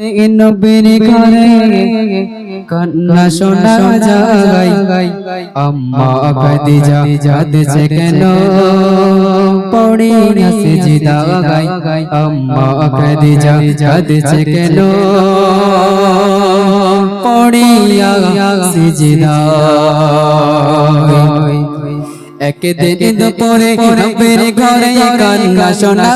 নবীর ঘরে কন্যা শোনা যায় আম্মা খাদিজা যাদছে কেন পড়ি নাসে জিদা গাই আম্মা খাদিজা যাদছে কেন পড়িয়া সিজদা একদিন দুপুরে রবের ঘরে কান্না শোনা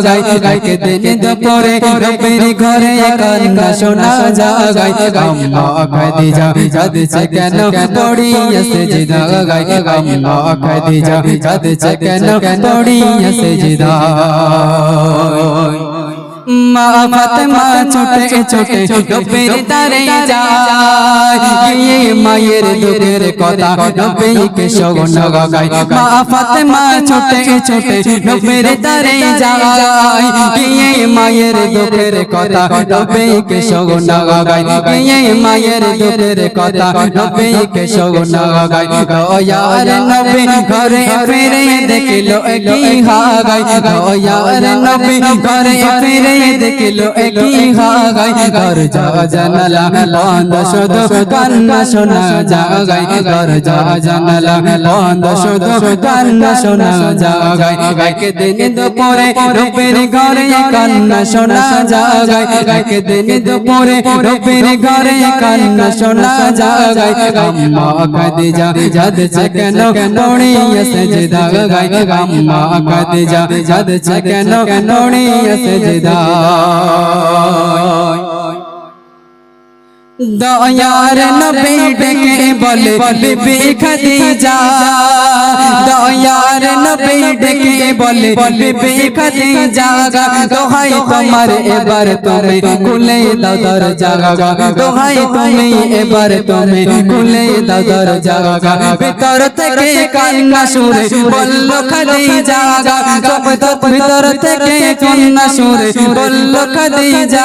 যায় একদিন দুপুরে রবের ঘরে কান্না শোনা যায় আম্মা খাদিজা যাদছে কেন পড়িয়া সেজদা গায় আম্মা খাদিজা যাদছে কেন পড়িয়া সেজদা মা ফাতেমা ছোটে ছোটে নবীর তারে যায়। গিয়ে মায়ের দুঃখের কথা নবীকে শোন গায় মা ফাতেমা ছোটে ছোটে নবীর তারে যায়। গিয়ে মায়ের দুঃখের কথা নবীকে শোন গায় গিয়ে মায়ের দুঃখের কথা নবীকে শোন গায় দয়ার নবী ঘরে ফিরে দেখল একই হাগায়। দয়ার নবী ঘরে ফিরে দেখল একই হাগায়। ঘর যা জানালা বন্ধ, শুধু কান্না শোনা জাগায়। ঘর যা জানালা বন্ধ, শুধু কান্না শোনা জাগায়। একদিন দুপুরে রূপের ঘরে কান্না শোনা জাগায়। একদিন দুপুরে রূপের ঘরে কান্না শোনা জাগায়। আম্মা খাদিজা যাদছে কেন? পড়িয়া সেজদা গায়। আম্মা খাদিজা যাদছে কেন? পড়িয়া সেজদা বিদায় দয়ার নবী ডেকে বলে বিবি খাদিজা দয়ার নবী ডেকে বলে বিবি খাদিজা দোহাই তোমার এবার তুমি কুলে দাও দরজা দোহাই তুমি এবার তুমি কুলে দাও দরজা ভিতর থেকে কান্না সুরে বলল খাদিজা ভিতর থেকে কান্না সুরে বলল খাদিজা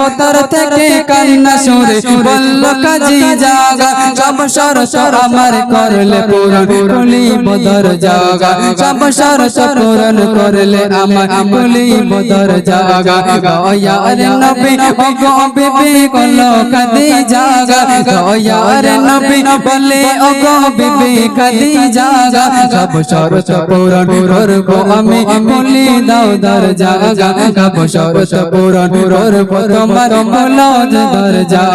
ভিতর থেকে কান্না সুরে বলল কাজী জাগা সব শরত আমার করলে পূরণ কুলি বদর জাগা সব শরত পূরণ করলে আমার কুলি বদর জাগা দয়ার নবী ওগো বিবি কলো কাদি জাগা দয়ার নবী বলে ওগো বিবি কাদি জাগা সব শরত পূরণ করব আমি কুলি দাও দর জাগা সব শরত পূরণ করব তোমার মৌলাদ দর জাগা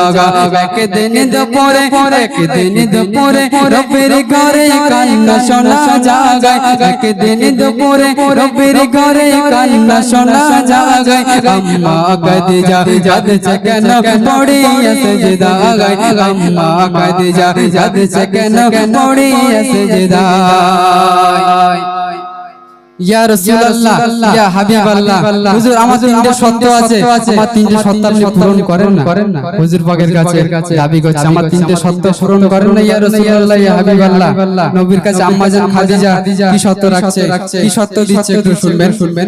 একদিন দুপুরে একদিন দুপুরে রবির ঘরে কান্না শোনা জাগায় একদিন দুপুরে রবির ঘরে কান্না শোনা জাগায় আম্মা খাদিজা যাদছে কেন পড়িয়া সেজদা গায় আম্মা খাদিজা যাদছে কেন পড়িয়া সেজদা ইয়া রাসূলুল্লাহ ইয়া হাবিবাল্লাহ। হুজুর আমার তিনটে সত্য আছে। আমার তিনটে সত্য আপনি পূরণ করেন না। হুজুর পাকের কাছে দাবি করছে আমার তিনটে সত্য পূরণ করেন না ইয়া রাসূলুল্লাহ ইয়া হাবিবাল্লাহ। নবীর কাছে আম্মা জান খাদিজা কি সত্য রাখছে? কি সত্য দিচ্ছে? একটু শুনবেন শুনবেন।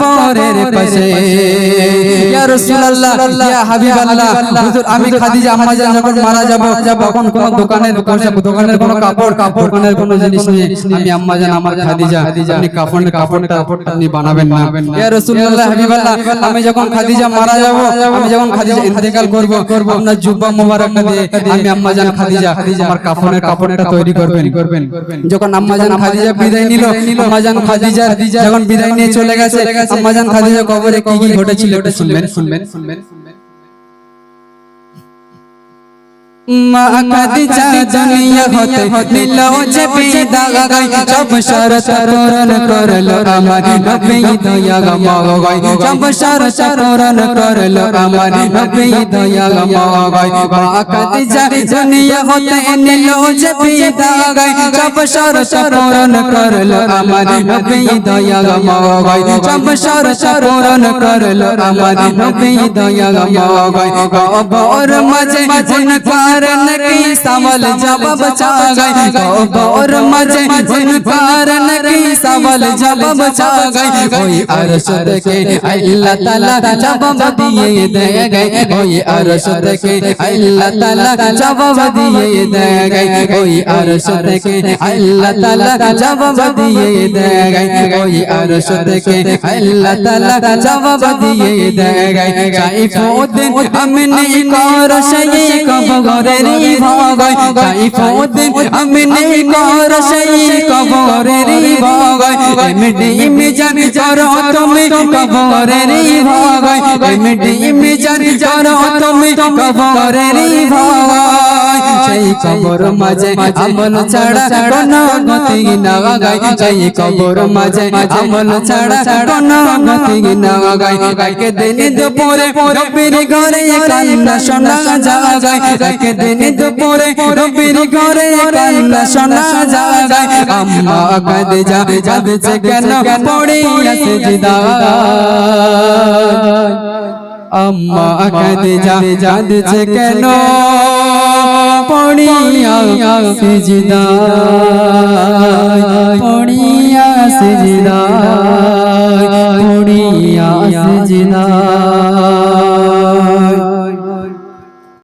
কবরের পাশে। ইয়া রাসূলুল্লাহ ইয়া হাবিবাল্লাহ হুজুর আমি খাদিজা আম্মা জান যখন মারা যাব তখন কোন দোকানের দোকানের কোন কাপড় কাপড় দোকানের কোন জিনিস নিয়ে আমি আম্মা জান আমার খাদিজা আপনি কাপড়ের কাপড়টা আপনি বানাবেন না। ইয়া রাসূলুল্লাহ হাবিবাল্লাহ আমি যখন খাদিজা মারা যাব আমি যখন খাদিজা ইন্তেকাল করব আপনার জুব্বা মোবারকটা দিয়ে আমি আম্মা জান খাদিজা আমার কাফনের কাপড়টা তৈরি করবেন। করবেন। যখন আম্মা জান খাদিজা বিদায় নিল আম্মা জান খাদিজা যখন বিদায় নিয়ে চলে গেছে আম্মা জান খাদিজা কবরে কি কি ঘটেছিল একটু শুনবেন শুনবেন। শুনবেন মা খাদিজা দুনিয়া হতে নিল যে বিদায় সব শরত পূরণ করল আমার নবী দয়া মগাই সব শরত পূরণ করল আমার নবী দয়া মগাই মা খাদিজা দুনিয়া হতে নিল যে বিদায় সব শরত পূরণ করল আমার নবী দয়া মগাই সব শরত পূরণ করল আমার নবী দয়া মগাই কবর মাঝে জিন कारण की सवाल जवाब चागाई कबूर मज़े जिन कारण की सवाल जवाब चागाई कोई अरश के अल्लाह ताला जवाब दिए दे गए कोई अरश के अल्लाह ताला जवाब दिए दे गए कोई अरश के अल्लाह ताला जवाब दिए दे गए कोई अरश के अल्लाह ताला जवाब दिए दे गए साइफुद्दीन अमनी कर शई কবরের ভাগাই সাইফুদ্দিন আমিনে কর সেই কবরের ভাগাই এমডি মিজান করো তুমি কবরের ভাগাই এমডি মিজান করো তুমি কবরের ভাগাই সেই কবর মাঝে, আমল ছাড়া কোনো গতি না গাই সেই কবর মাঝে, আমল ছাড়া কোনো গতি না গাই কাকে দিন দুপুরে রবির ঘরে কান্না শোনা জাগাই কাকে দিন দুপুরে রবির ঘরে কান্না শোনা জাগাই আম্মা কাঁদে যা যাবে কেন পড়ে আছে জিদা আম্মা কাঁদে যা પણિયા સજદા પણિયા સજદા પણિયા સજદા